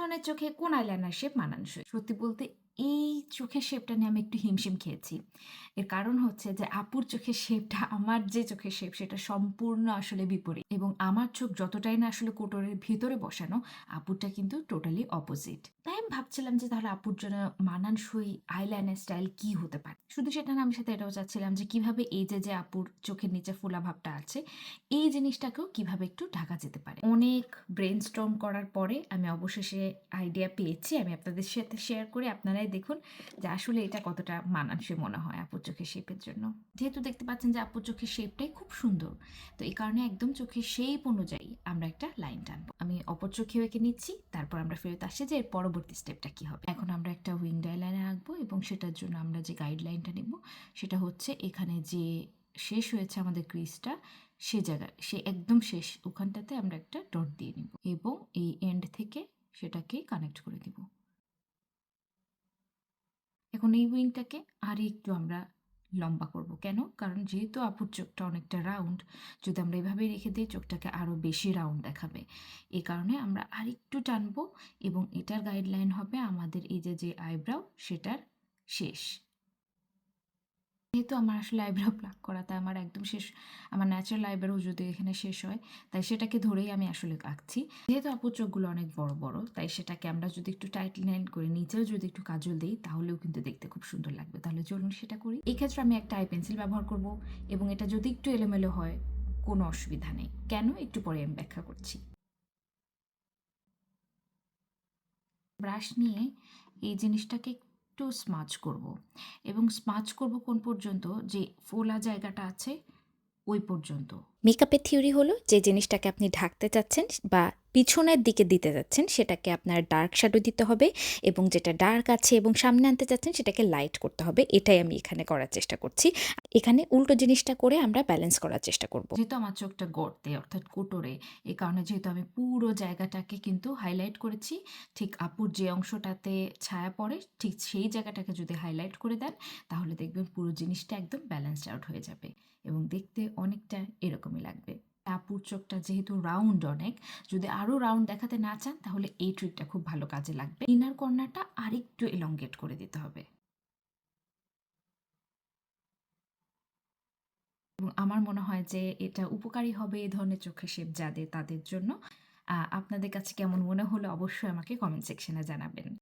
ধরনের চোখে কোন আইলাইনার শেপ মানানসই? সত্যি বলতে এই চোখের শেপটা নিয়ে আমি একটু হিমশিম খেয়েছি। এর কারণ হচ্ছে যে, আপুর চোখের শেপটা, আমার যে চোখের শেপ, সেটা সম্পূর্ণ আসলে বিপরীত। এবং আমার চোখ যতটাই না আসলে কোটরের ভিতরে বসানো, আপুরটা কিন্তু টোটালি অপোজিট। তাই আমি ভাবছিলাম যে, তাহলে আপুর জন্য মানানসই আইলাইনার স্টাইল কি হতে পারে? শুধু সেটা না, আমি সাথে এটাও চাচ্ছিলাম যে, কীভাবে এই যে যে আপুর চোখের নিচে ফোলা ভাবটা আছে, এই জিনিসটাকেও কীভাবে একটু ঢাকা যেতে পারে? অনেক ব্রেন স্টর্ম করার পরে আমি অবশেষে আইডিয়া পেয়েছি। আমি আপনাদের সাথে শেয়ার করে আপনারাই দেখুন যে আসলে এটা কতটা মানানসই মনে হয় আপুর চোখের শেপের জন্য। যেহেতু দেখতে পাচ্ছেন যে আপুর চোখের শেপটাই খুব সুন্দর, তো এই কারণে একদম চোখের শেপ অনুযায়ী আমরা একটা লাইন টানবো। আমি অপর চোখেও এঁকে নিচ্ছি, তারপর আমরা ফেরত আসছি যে এর পরবর্তী স্টেপটা কি হবে। এখন আমরা একটা উইন্ড আইলাইনার আঁকবো এবং সেটার জন্য আমরা যে গাইডলাইনটা নিব, সেটা হচ্ছে এখানে যে শেষ হয়েছে আমাদের ক্রিজটা সে জায়গায় সে একদম শেষ, ওখানটাতে আমরা একটা ডট দিয়ে নিব এবং এই এন্ড থেকে সেটাকে কানেক্ট করে এখন এই উইংটাকে আর একটু আমরা লম্বা করব। কেন? কারণ যেহেতু আপুর চোখটা অনেকটা রাউন্ড, যদি আমরা এভাবে রেখে দিই, চোখটাকে আরও বেশি রাউন্ড দেখাবে। এ কারণে আমরা আর একটু টানবো এবং এটার গাইডলাইন হবে আমাদের এই যে যে আইব্রাউ সেটার শেষ। যেহেতু আমার আসলে আইব্রাউ প্লাক করা, তাই আমার একদম শেষ, আমার ন্যাচারাল আইব্রাউ যদি এখানে শেষ হয়, তাই সেটাকে ধরেই আমি আসলে আঁকছি। যেহেতু আপুর চোখগুলো অনেক বড় বড়, তাই সেটাকে আমরা যদি একটু টাইট লাইন করে নিচেও যদি একটু কাজল দিই, তাহলেও কিন্তু দেখতে খুব সুন্দর লাগবে। তাহলে চলুন সেটা করি। এই ক্ষেত্রে আমি একটা আই পেন্সিল ব্যবহার করব এবং এটা যদি একটু এলোমেলো হয়, কোনো অসুবিধা নেই। কেন? একটু পরে আমি ব্যাখ্যা করছি। ব্রাশ নিয়ে এই জিনিসটাকে একটু স্মাচ করব। এবং স্মাচ করব কোন পর্যন্ত? যে ফোলা জায়গাটা আছে ওই পর্যন্ত। মেকআপের থিওরি হলো যে জিনিসটাকে আপনি ঢাকতে চাচ্ছেন বা পিছনের দিকে দিতে যাচ্ছেন সেটাকে আপনার ডার্ক শ্যাডো দিতে হবে এবং যেটা ডার্ক আছে এবং সামনে আনতে চাচ্ছেন সেটাকে লাইট করতে হবে। এটাই আমি এখানে করার চেষ্টা করছি। এখানে উল্টো জিনিসটা করে আমরা ব্যালেন্স করার চেষ্টা করব। যেহেতু আমার চোখটা গর্তে অর্থাৎ কোটরে এই কারণে যেহেতু আমি পুরো জায়গাটাকে কিন্তু হাইলাইট করেছি, ঠিক আপুর যে অংশটাতে ছায়া পড়ে, ঠিক সেই জায়গাটাকে যদি হাইলাইট করে দেন, তাহলে দেখবেন পুরো জিনিসটা একদম ব্যালেন্সড আউট হয়ে যাবে এবং দেখতে অনেকটা এরকমই লাগবে। আপুর চোখটা যেহেতু রাউন্ড অনেক, যদি আরও রাউন্ড দেখাতে না চান, তাহলে এই ট্রিকটা খুব ভালো কাজে লাগবে। ইনার কর্নারটা আরেকটু এলঙ্গেট করে দিতে হবে। এবং আমার মনে হয় যে এটা উপকারী হবে এ ধরনের চোখের শেপ যাদের, তাদের জন্য। আপনাদের কাছে কেমন মনে হলো অবশ্যই আমাকে কমেন্ট সেকশনে জানাবেন।